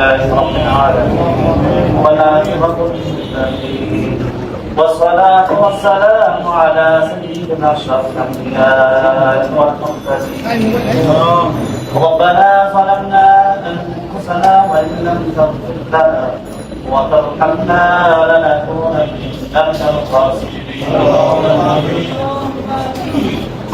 لله رب العالمين. والعاقبة للمتقين والصلاة والسلام على سيدنا أشرف الأنبياء والمرسلين. ربنا ظلمنا أنفسنا وإن لم تغفر لنا وترحمنا لنكونن من الخاسرين.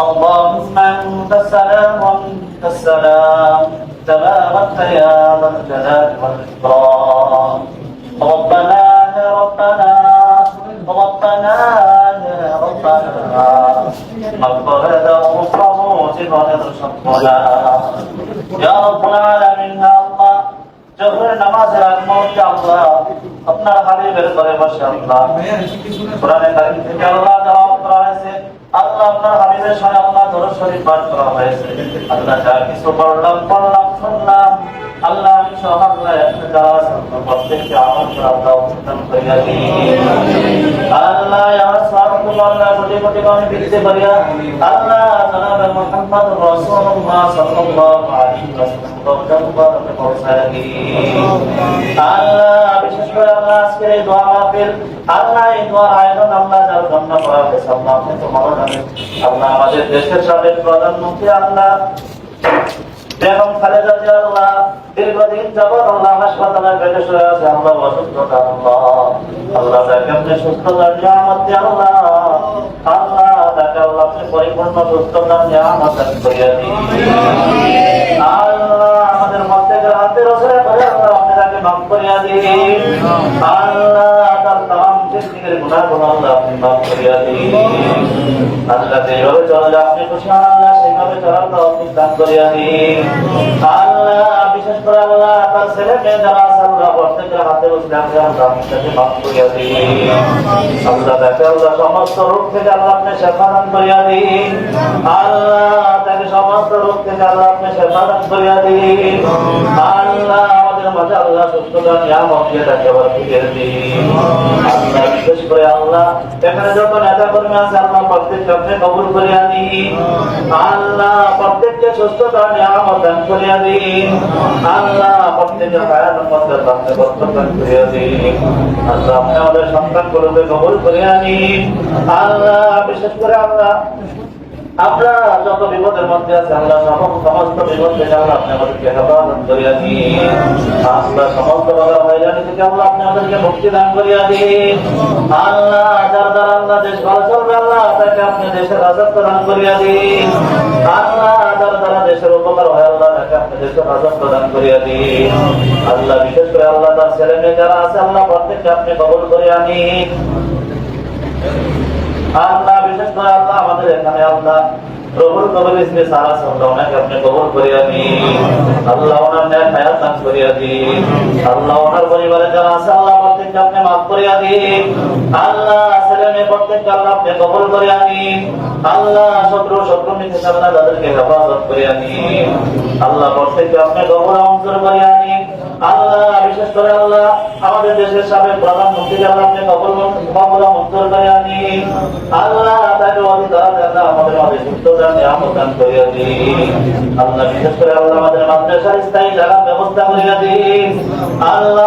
اللهم أنت السلام ومنك السلام. تبارك يا ذا الجلال والإكرام ربنا يا ربنا ربنا يا ربنا اغفر له وارحمه ولا يا رب العالمين يا الله জোহরের নামাজের আগ মুহূর্তে আল্লাহ আপনার হাবিবের ঘরে বসে আল্লাহ কোরআনে কারীম থেকে আল্লাহ দেওয়া করা হয়েছে আপনার হাবিবের সাথে আল্লাহ দরুদ শরীফ পাঠ করা হয়েছে। আল্লাহ যা কিছু পড়লাম পড়লাম শুনলাম। আল্লাহ আমি সহ আল্লাহ একটা যারা প্রত্যেককে আমল করে আল্লাহ উত্তম করিয়া দিন আল্লাহ আমার স্বার্থ আল্লাহ কোটি কোটি আমি বিলিতে পারিয়া আল্লাহ জনাব মুহাম্মদ রাসূলুল্লাহ সাল্লাল্লাহু আলাইহি ওয়াসাল্লাম পৌঁছায় দিন আল্লাহ বিশেষ করে আল্লাহ আজকের এই দোয়া মাহফিল আল্লাহ এই দোয়ার আয়োজন আল্লাহ যার জন্য করা হয়েছে আল্লাহ আপনি তো ভালো জানেন আল্লাহ আমাদের দেশের সাবেক প্রধানমন্ত্রী আল্লাহ বেগম খালেদা জিয়া আল্লাহ, দীর্ঘদিন যাবৎ আল্লাহ হাসপাতালে বেডে শুয়ে আছে আল্লাহ অসুস্থতা আল্লাহ আল্লাহ তাকে আপনি সুস্থতার নিয়ামত আল্লাহ? আল্লাহ তাকে আল্লাহ আপনি পরিপূর্ণ সুস্থতার নিয়ামত করিয়া দিন। আল্লাহ আমাদের মধ্যে হাতে রসরে করে আল্লাহ আপনি তাকে মাফ করিয়া দিন। জিন্দিগির গুনাহগুলো আল্লাহ আপনি মাফ করিয়া দিন। আল্লাহ যেভাবে চলে, আপনি খুশি আল্লাহ, সেইভাবে চলার তৌফিক দান করিয়া দিন। আল্লাহ, বিশেষ করে আল্লাহ, তার ছেলে মেয়ে যারা আছে আল্লাহ প্রত্যেকের হাতে বসে আছে আল্লাহ আপনি তাকে মাফ করিয়া দিন আল্লাহ তাকে আল্লাহ সমস্ত রোগ থেকে আল্লাহ আপনি দান করিয়া দিন। আল্লাহ, তাকে সমস্ত রোগ থেকে আল্লাহ আপনি দান করিয়া দিন। আল্লাহ আমাদের মাঝে করে আল্লাহ বিশেষ করে আল্লাহ আমরা যত বিপদের মধ্যে আছে আল্লাহ সম- সমস্ত বিপদ থেকে আল্লাহ আপনি আমাদেরকে হেফাজত করিয়া দিন। আমরা সমস্ত বাধা হয়রানি থেকে আল্লাহ আপনি আমাদেরকে মুক্তি দান করিয়া দিন। আল্লাহ, যার দ্বারা আল্লাহ দেশ ভালো চলবে, আল্লাহ তাকে আপনি দেশের রাজত্ব দান করিয়া দিন। আল্লাহ, যার দ্বারা দেশের উপকার হয়, আল্লাহ তাকে আপনি দেশের রাজত্ব দান করিয়া দিন। আল্লাহ, বিশেষ করে আল্লাহ তার ছেলে মেয়ে যারা আছে, আল্লাহ প্রত্যেককে আপনি কবল করিয়া নিন। আল্লাহ, বিশেষ করে আল্লাহ আমাদের এখানে আল্লাহ। আল্লাহ বিশেষ করে আল্লাহ, আমাদের দেশের সাবেক প্রধানমন্ত্রী আল্লাহ আপনি কবর কবর অন্তর করিয়া দিন আল্লাহ তাকে অধিকার আল্লাহ আমাদের মাঝে সুস্থতা নিয়ামত দান করিয়া দিন আল্লাহ, বিশেষ করে আল্লাহ আমাদের মাদ্রাসার স্থায়ী জায়গার ব্যবস্থা করিয়া দিন। আল্লাহ।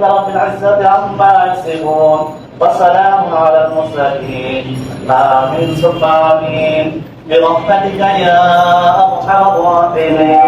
ربك رب العزة عما يصفون وسلام على المرسلين. آمين. ثم آمين. برحمتك يا أرحم الراحمين.